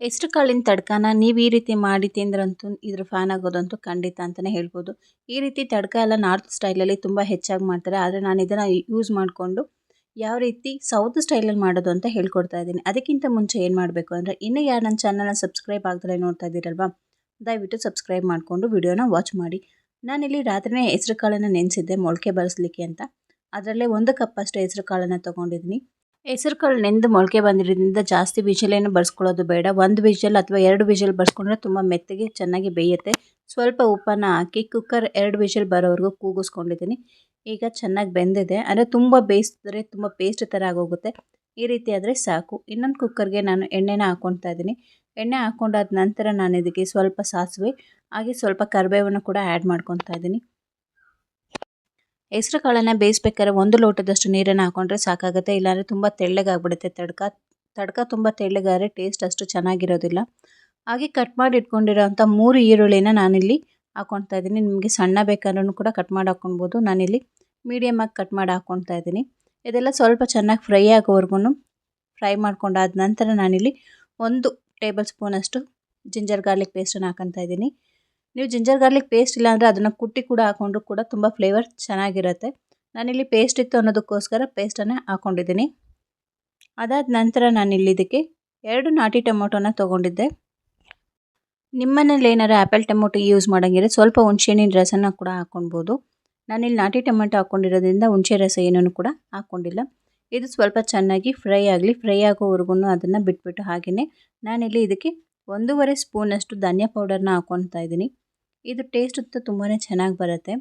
ಹೆಸ್ರು ಕಾಳಿನ ತಡ್ಕನ ನೀವು ಈ ರೀತಿ ಮಾಡಿ ತಿಂದ್ರಂತೂ ಇದ್ರ ಫ್ಯಾನ್ ಆಗೋದಂತೂ ಖಂಡಿತ ಅಂತಲೇ ಹೇಳ್ಬೋದು. ಈ ರೀತಿ ತಡ್ಕ ಎಲ್ಲ ನಾರ್ತ್ ಸ್ಟೈಲಲ್ಲಿ ತುಂಬ ಹೆಚ್ಚಾಗಿ ಮಾಡ್ತಾರೆ. ಆದರೆ ನಾನು ಇದನ್ನು ಯೂಸ್ ಮಾಡಿಕೊಂಡು ಯಾವ ರೀತಿ ಸೌತ್ ಸ್ಟೈಲಲ್ಲಿ ಮಾಡೋದು ಅಂತ ಹೇಳ್ಕೊಡ್ತಾ ಇದ್ದೀನಿ. ಅದಕ್ಕಿಂತ ಮುಂಚೆ ಏನು ಮಾಡಬೇಕು ಅಂದರೆ ಇನ್ನೂ ಯಾರು ನನ್ನ ಚಾನಲ್ನ ಸಬ್ಸ್ಕ್ರೈಬ್ ಆಗ್ದಲೇ ನೋಡ್ತಾ ಇದ್ದೀರಲ್ವಾ? ದಯವಿಟ್ಟು ಸಬ್ಸ್ಕ್ರೈಬ್ ಮಾಡಿಕೊಂಡು ವಿಡಿಯೋನ ವಾಚ್ ಮಾಡಿ. ನಾನಿಲ್ಲಿ ರಾತ್ರಿನೇ ಹೆಸರು ಕಾಳನ್ನು ನೆನೆಸಿದ್ದೆ, ಮೊಳಕೆ ಬರೆಸ್ಲಿಕ್ಕೆ ಅಂತ. ಅದರಲ್ಲೇ ಒಂದು ಕಪ್ಪಷ್ಟು ಹೆಸರು ಕಾಳನ್ನು ತೊಗೊಂಡಿದ್ದೀನಿ. ಹೆಸರು ಕಾಳು ನೆಂದು ಮೊಳಕೆ ಬಂದಿರೋದ್ರಿಂದ ಜಾಸ್ತಿ ವಿಷಲೇನು ಬರ್ಸ್ಕೊಳ್ಳೋದು ಬೇಡ. ಒಂದು ವಿಷಲ್ ಅಥವಾ ಎರಡು ವಿಷಲ್ ಬರ್ಸ್ಕೊಂಡ್ರೆ ತುಂಬ ಮೆತ್ತಗೆ ಚೆನ್ನಾಗಿ ಬೇಯುತ್ತೆ. ಸ್ವಲ್ಪ ಉಪ್ಪನ್ನು ಹಾಕಿ ಕುಕ್ಕರ್ ಎರಡು ವಿಷಲ್ ಬರೋವರೆಗೂ ಕೂಗಿಸ್ಕೊಂಡಿದ್ದೀನಿ. ಈಗ ಚೆನ್ನಾಗಿ ಬೆಂದಿದೆ. ಅಂದರೆ ತುಂಬ ಬೇಯಿಸಿದ್ರೆ ತುಂಬ ಪೇಸ್ಟ್ ಥರ ಆಗೋಗುತ್ತೆ. ಈ ರೀತಿ ಆದರೆ ಸಾಕು. ಇನ್ನೊಂದು ಕುಕ್ಕರ್ಗೆ ನಾನು ಎಣ್ಣೆನ ಹಾಕ್ಕೊಳ್ತಾ ಇದ್ದೀನಿ. ಎಣ್ಣೆ ಹಾಕ್ಕೊಂಡಾದ ನಂತರ ನಾನು ಇದಕ್ಕೆ ಸ್ವಲ್ಪ ಸಾಸಿವೆ, ಹಾಗೆ ಸ್ವಲ್ಪ ಕರಿಬೇವನ್ನು ಕೂಡ ಆ್ಯಡ್ ಮಾಡ್ಕೊತಾ ಇದ್ದೀನಿ. ಹೆಸ್ರು ಕಾಳನ್ನು ಬೇಯಿಸ್ಬೇಕಾದ್ರೆ ಒಂದು ಲೋಟದಷ್ಟು ನೀರನ್ನು ಹಾಕೊಂಡ್ರೆ ಸಾಕಾಗುತ್ತೆ. ಇಲ್ಲಾಂದರೆ ತುಂಬ ತೆಳ್ಳಗಾಗ್ಬಿಡುತ್ತೆ. ತಡ್ಕ ತಡ್ಕ ತುಂಬ ತೆಳ್ಳಗಾದರೆ ಟೇಸ್ಟ್ ಅಷ್ಟು ಚೆನ್ನಾಗಿರೋದಿಲ್ಲ. ಹಾಗೆ ಕಟ್ ಮಾಡಿ ಇಟ್ಕೊಂಡಿರೋಂಥ ಮೂರು ಈರುಳ್ಳಿನ ನಾನಿಲ್ಲಿ ಹಾಕ್ಕೊಳ್ತಾ ಇದ್ದೀನಿ. ನಿಮಗೆ ಸಣ್ಣ ಬೇಕಾದ್ರೂ ಕೂಡ ಕಟ್ ಮಾಡಿ ಹಾಕ್ಕೊಳ್ಬೋದು ನಾನಿಲ್ಲಿ ಮೀಡಿಯಮಾಗಿ ಕಟ್ ಮಾಡಿ ಹಾಕ್ಕೊಳ್ತಾ ಇದ್ದೀನಿ. ಇದೆಲ್ಲ ಸ್ವಲ್ಪ ಚೆನ್ನಾಗಿ ಫ್ರೈ ಆಗೋವರೆಗೂ ಫ್ರೈ ಮಾಡ್ಕೊಂಡಾದ ನಂತರ ನಾನಿಲ್ಲಿ ಒಂದು ಟೇಬಲ್ ಸ್ಪೂನಷ್ಟು ಜಿಂಜರ್ ಗಾರ್ಲಿಕ್ ಪೇಸ್ಟನ್ನು ಹಾಕೊತಾ ಇದ್ದೀನಿ. ನೀವು ಜಿಂಜರ್ ಗಾರ್ಲಿಕ್ ಪೇಸ್ಟ್ ಇಲ್ಲಾಂದರೆ ಅದನ್ನು ಕುಟ್ಟಿ ಕೂಡ ಹಾಕೊಂಡ್ರು ಕೂಡ ತುಂಬ ಫ್ಲೇವರ್ ಚೆನ್ನಾಗಿರುತ್ತೆ. ನಾನಿಲ್ಲಿ ಪೇಸ್ಟ್ ಇತ್ತು ಅನ್ನೋದಕ್ಕೋಸ್ಕರ ಪೇಸ್ಟನ್ನು ಹಾಕ್ಕೊಂಡಿದ್ದೀನಿ ಅದಾದ ನಂತರ ನಾನಿಲ್ಲಿ ಇದಕ್ಕೆ ಎರಡು ನಾಟಿ ಟೊಮೊಟೊನ ತೊಗೊಂಡಿದ್ದೆ. ನಿಮ್ಮನೇಲಿ ಏನಾರು ಆ್ಯಪಲ್ ಟೊಮೊಟೊ ಯೂಸ್ ಮಾಡೋಂಗಿದ್ರೆ ಸ್ವಲ್ಪ ಹುಣಸೆಹಣ್ಣಿನ ರಸನ ಕೂಡ ಹಾಕ್ಕೊಳ್ಬೋದು ನಾನಿಲ್ಲಿ ನಾಟಿ ಟೊಮೆಟೊ ಹಾಕ್ಕೊಂಡಿರೋದ್ರಿಂದ ಹುಣಸೆ ರಸ ಏನೂ ಕೂಡ ಹಾಕ್ಕೊಂಡಿಲ್ಲ ಇದು ಸ್ವಲ್ಪ ಚೆನ್ನಾಗಿ ಫ್ರೈ ಆಗಲಿ ಫ್ರೈ ಆಗೋವರೆಗೂ ಅದನ್ನು ಬಿಟ್ಬಿಟ್ಟು ಹಾಗೆಯೇ ನಾನಿಲ್ಲಿ ಇದಕ್ಕೆ ಒಂದೂವರೆ ಸ್ಪೂನಷ್ಟು ಧನಿಯಾ ಪೌಡರ್ನ ಹಾಕ್ಕೊತಾ ಇದ್ದೀನಿ ಇದು ಟೇಸ್ಟ್ ಅಂತೂ ತುಂಬಾ ಚೆನ್ನಾಗಿ ಬರುತ್ತೆ.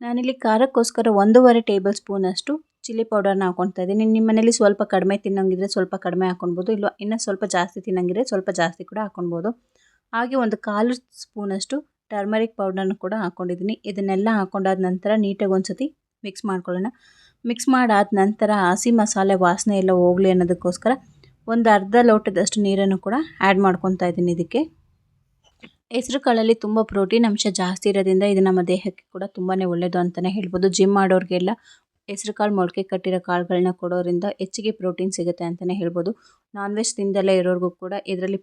ನಾನಿಲ್ಲಿ ಖಾರಕ್ಕೋಸ್ಕರ ಒಂದೂವರೆ ಟೇಬಲ್ ಸ್ಪೂನಷ್ಟು ಚಿಲ್ಲಿ ಪೌಡರ್ನ ಹಾಕ್ಕೊಳ್ತಾ ಇದ್ದೀನಿ. ನಿಮ್ಮ ಮನೇಲಿ ಸ್ವಲ್ಪ ಕಡಿಮೆ ತಿನ್ನೋಂಗಿದ್ರೆ ಸ್ವಲ್ಪ ಕಡಿಮೆ ಹಾಕ್ಕೊಳ್ಬೋದು ಇಲ್ಲ ಇನ್ನೂ ಸ್ವಲ್ಪ ಜಾಸ್ತಿ ತಿನ್ನೋಂಗಿದ್ರೆ ಸ್ವಲ್ಪ ಜಾಸ್ತಿ ಕೂಡ ಹಾಕ್ಕೊಳ್ಬೋದು ಹಾಗೆ ಒಂದು ಕಾಲು ಸ್ಪೂನಷ್ಟು ಟರ್ಮರಿಕ್ ಪೌಡರ್ನ ಕೂಡ ಹಾಕ್ಕೊಂಡಿದ್ದೀನಿ ಇದನ್ನೆಲ್ಲ ಹಾಕ್ಕೊಂಡಾದ ನಂತರ ನೀಟಾಗಿ ಒಂದು ಸತಿ ಮಿಕ್ಸ್ ಮಾಡ್ಕೊಳ್ಳೋಣ. ಮಿಕ್ಸ್ ಮಾಡಾದ ನಂತರ ಹಸಿ ಮಸಾಲೆ ವಾಸನೆ ಎಲ್ಲ ಹೋಗಲಿ ಅನ್ನೋದಕ್ಕೋಸ್ಕರ ಒಂದು ಅರ್ಧ ಲೋಟದಷ್ಟು ನೀರನ್ನು ಕೂಡ ಆ್ಯಡ್ ಮಾಡ್ಕೊತಾ ಇದ್ದೀನಿ ಇದಕ್ಕೆ. ಹೆಸ್ರು ಕಾಳಲ್ಲಿ ತುಂಬ ಪ್ರೋಟೀನ್ ಅಂಶ ಜಾಸ್ತಿ ಇರೋದ್ರಿಂದ ಇದು ನಮ್ಮ ದೇಹಕ್ಕೆ ಕೂಡ ತುಂಬಾ ಒಳ್ಳೆಯದು ಅಂತಲೇ ಹೇಳ್ಬೋದು. ಜಿಮ್ ಮಾಡೋರಿಗೆಲ್ಲ ಹೆಸ್ರು ಕಾಳು, ಮೊಳಕೆ ಕಟ್ಟಿರೋ ಕಾಳುಗಳನ್ನ ಕೊಡೋದ್ರಿಂದ ಹೆಚ್ಚಿಗೆ ಪ್ರೋಟೀನ್ ಸಿಗುತ್ತೆ ಅಂತಲೇ ಹೇಳ್ಬೋದು. ನಾನ್ ವೆಜ್ ತಿಂದಲೇ ಇರೋರಿಗೂ ಕೂಡ ಇದರಲ್ಲಿ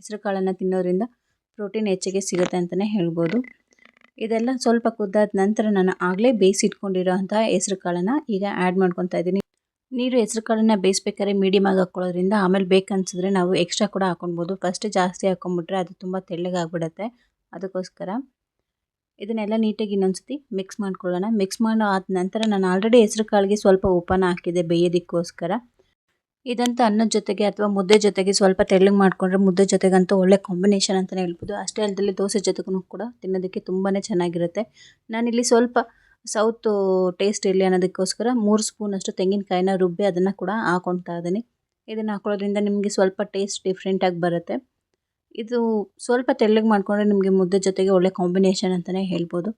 ಹೆಸ್ರು ಕಾಳನ್ನು ತಿನ್ನೋದ್ರಿಂದ ಪ್ರೋಟೀನ್ ಹೆಚ್ಚಿಗೆ ಸಿಗುತ್ತೆ ಅಂತಲೇ ಹೇಳ್ಬೋದು. ಇದೆಲ್ಲ ಸ್ವಲ್ಪ ಕುದ್ದಾದ ನಂತರ ನಾನು ಆಗಲೇ ಬೇಯಿಸಿಟ್ಕೊಂಡಿರೋ ಅಂತಹ ಹೆಸ್ರು ಕಾಳನ್ನು ಈಗ ಆ್ಯಡ್ ಮಾಡ್ಕೊತಾ ಇದ್ದೀನಿ. ನೀರು ಹೆಸ್ರು ಕಾಳನ್ನು ಬೇಯಿಸ್ಬೇಕಾದ್ರೆ ಮೀಡಿಯಮಾಗಿ ಹಾಕ್ಕೊಳ್ಳೋದ್ರಿಂದ ಆಮೇಲೆ ಬೇಕನ್ಸಿದ್ರೆ ನಾವು ಎಕ್ಸ್ಟ್ರಾ ಕೂಡ ಹಾಕೊಳ್ಬೋದು ಫಸ್ಟ್ ಜಾಸ್ತಿ ಹಾಕ್ಕೊಂಬಿಟ್ರೆ ಅದು ತುಂಬ ತೆಳ್ಳಗಾಗ್ಬಿಡುತ್ತೆ ಅದಕ್ಕೋಸ್ಕರ ಇದನ್ನೆಲ್ಲ ನೀಟಾಗಿ ಇನ್ನೊಂದು ಸತಿ ಮಿಕ್ಸ್ ಮಾಡ್ಕೊಳ್ಳೋಣ. ಮಿಕ್ಸ್ ಮಾಡೋ ಆದ ನಂತರ ನಾನು ಆಲ್ರೆಡಿ ಹೆಸ್ರು ಕಾಳಿಗೆ ಸ್ವಲ್ಪ ಉಪ್ಪನ್ನು ಹಾಕಿದೆ ಬೇಯೋದಕ್ಕೋಸ್ಕರ. ಇದಂತ ಅನ್ನದ ಜೊತೆಗೆ ಅಥವಾ ಮುದ್ದೆ ಜೊತೆಗೆ ಸ್ವಲ್ಪ ತೆಳ್ಳಗೆ ಮಾಡಿಕೊಂಡ್ರೆ ಮುದ್ದೆ ಜೊತೆಗಂತೂ ಒಳ್ಳೆ ಕಾಂಬಿನೇಷನ್ ಅಂತಲೇ ಹೇಳ್ಬೋದು. ಅಷ್ಟೇ ಅಲ್ಲದಲ್ಲಿ ದೋಸೆ ಜೊತೆಗೂ ಕೂಡ ತಿನ್ನೋದಕ್ಕೆ ತುಂಬಾ ಚೆನ್ನಾಗಿರುತ್ತೆ. ನಾನಿಲ್ಲಿ ಸ್ವಲ್ಪ ಸೌತು ಟೇಸ್ಟ್ ಇರಲಿ ಅನ್ನೋದಕ್ಕೋಸ್ಕರ ಮೂರು ಸ್ಪೂನಷ್ಟು ತೆಂಗಿನಕಾಯಿನ ರುಬ್ಬಿ ಅದನ್ನು ಕೂಡ ಹಾಕೊಳ್ತಾ ಇದ್ದೀನಿ. ಇದನ್ನು ಹಾಕೊಳ್ಳೋದ್ರಿಂದ ನಿಮಗೆ ಸ್ವಲ್ಪ ಟೇಸ್ಟ್ ಡಿಫ್ರೆಂಟಾಗಿ ಬರುತ್ತೆ. ಇದು ಸ್ವಲ್ಪ ತೆಳ್ಳಗೆ ಮಾಡಿಕೊಂಡ್ರೆ ನಿಮಗೆ ಮುದ್ದೆ ಜೊತೆಗೆ ಒಳ್ಳೆ ಕಾಂಬಿನೇಷನ್ ಅಂತಲೇ ಹೇಳ್ಬೋದು.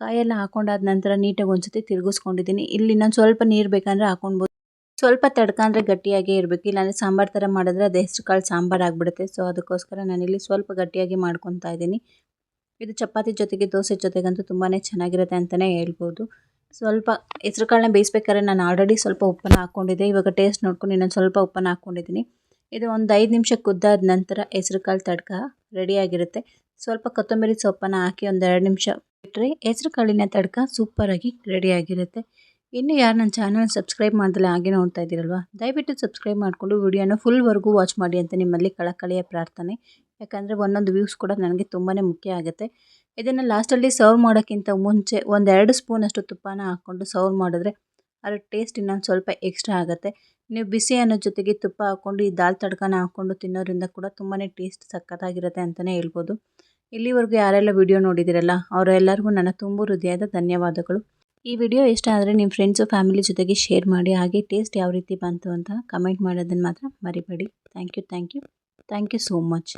ಕಾಯೆಲ್ಲ ಹಾಕೊಂಡಾದ ನಂತರ ನೀಟಾಗಿ ಒಂದು ಸತಿ ತಿರುಗಿಸ್ಕೊಂಡಿದ್ದೀನಿ. ಇಲ್ಲಿ ನಾನು ಸ್ವಲ್ಪ ನೀರು ಬೇಕಂದರೆ ಹಾಕೊಳ್ಬೋದು. ಸ್ವಲ್ಪ ತಡ್ಕಂದ್ರೆ ಗಟ್ಟಿಯಾಗೇ ಇರಬೇಕು. ಇಲ್ಲಾಂದರೆ ಸಾಂಬಾರು ಥರ ಮಾಡಿದ್ರೆ ಅದು ಹೆಸರು ಕಾಳು ಸಾಂಬಾರು ಆಗಿಬಿಡುತ್ತೆ. ಸೊ ಅದಕ್ಕೋಸ್ಕರ ನಾನಿಲ್ಲಿ ಸ್ವಲ್ಪ ಗಟ್ಟಿಯಾಗಿ ಮಾಡ್ಕೊತಾ ಇದ್ದೀನಿ. ಇದು ಚಪಾತಿ ಜೊತೆಗೆ ದೋಸೆ ಜೊತೆಗಂತೂ ತುಂಬಾ ಚೆನ್ನಾಗಿರುತ್ತೆ ಅಂತಲೇ ಹೇಳ್ಬೋದು. ಸ್ವಲ್ಪ ಹೆಸ್ರು ಕಾಳನ್ನ ಬೇಯಿಸ್ಬೇಕಾದ್ರೆ ನಾನು ಆಲ್ರೆಡಿ ಸ್ವಲ್ಪ ಉಪ್ಪನ್ನು ಹಾಕ್ಕೊಂಡಿದ್ದೆ. ಇವಾಗ ಟೇಸ್ಟ್ ನೋಡ್ಕೊಂಡು ಇನ್ನೊಂದು ಸ್ವಲ್ಪ ಉಪ್ಪನ್ನು ಹಾಕ್ಕೊಂಡಿದ್ದೀನಿ. ಇದು ಒಂದು ಐದು ನಿಮಿಷ ಕುದ್ದಾದ ನಂತರ ಹೆಸ್ರು ಕಾಳು ತಡ್ಕ ರೆಡಿಯಾಗಿರುತ್ತೆ ಸ್ವಲ್ಪ ಕೊತ್ತಂಬರಿ ಸೊಪ್ಪನ್ನು ಹಾಕಿ ಒಂದು ಎರಡು ನಿಮಿಷ ಬಿಟ್ಟರೆ ಹೆಸ್ರು ಕಾಳಿನ ತಡ್ಕ ಸೂಪರಾಗಿ ರೆಡಿಯಾಗಿರುತ್ತೆ ಇನ್ನು ಯಾರು ನನ್ನ ಚಾನಲ್ ಸಬ್ಸ್ಕ್ರೈಬ್ ಮಾಡಿದ್ರೆ ಹಾಗೆ ನೋಡ್ತಾ ಇದ್ದೀರಲ್ವ, ದಯವಿಟ್ಟು ಸಬ್ಸ್ಕ್ರೈಬ್ ಮಾಡಿಕೊಂಡು ವಿಡಿಯೋನ ಫುಲ್ವರೆಗೂ ವಾಚ್ ಮಾಡಿ ಅಂತ ನಿಮ್ಮಲ್ಲಿ ಕಳಕಳಿಯ ಪ್ರಾರ್ಥನೆ. ಯಾಕಂದರೆ ಒಂದೊಂದು ವ್ಯೂಸ್ ಕೂಡ ನನಗೆ ತುಂಬಾ ಮುಖ್ಯ ಆಗುತ್ತೆ. ಇದನ್ನು ಲಾಸ್ಟಲ್ಲಿ ಸರ್ವ್ ಮಾಡೋಕ್ಕಿಂತ ಮುಂಚೆ ಒಂದೆರಡು ಸ್ಪೂನಷ್ಟು ತುಪ್ಪನ ಹಾಕ್ಕೊಂಡು ಸರ್ವ್ ಮಾಡಿದ್ರೆ ಅದರ ಟೇಸ್ಟ್ ಇನ್ನೊಂದು ಸ್ವಲ್ಪ ಎಕ್ಸ್ಟ್ರಾ ಆಗುತ್ತೆ. ನೀವು ಬಿಸಿ ಅನ್ನೋ ಜೊತೆಗೆ ತುಪ್ಪ ಹಾಕ್ಕೊಂಡು, ಈ ದಾಲ್ ತಡ್ಕನ ಹಾಕ್ಕೊಂಡು ತಿನ್ನೋದ್ರಿಂದ ಕೂಡ ತುಂಬಾ ಟೇಸ್ಟ್ ಸಕ್ಕತ್ತಾಗಿರುತ್ತೆ ಅಂತಲೇ ಹೇಳ್ಬೋದು. ಇಲ್ಲಿವರೆಗೂ ಯಾರೆಲ್ಲ ವಿಡಿಯೋ ನೋಡಿದಿರಲ್ಲ, ಅವರೆಲ್ಲರಿಗೂ ನನ್ನ ತುಂಬ ಹೃದಯದ ಧನ್ಯವಾದಗಳು. ಈ ವಿಡಿಯೋ ಇಷ್ಟ ಆದರೆ ನಿಮ್ಮ ಫ್ರೆಂಡ್ಸು ಫ್ಯಾಮಿಲಿ ಜೊತೆಗೆ ಶೇರ್ ಮಾಡಿ, ಹಾಗೆ ಟೇಸ್ಟ್ ಯಾವ ರೀತಿ ಬಂತು ಅಂತ ಕಮೆಂಟ್ ಮಾಡೋದನ್ನು ಮಾತ್ರ ಮರಿಬೇಡಿ. Thank you thank you thank you so much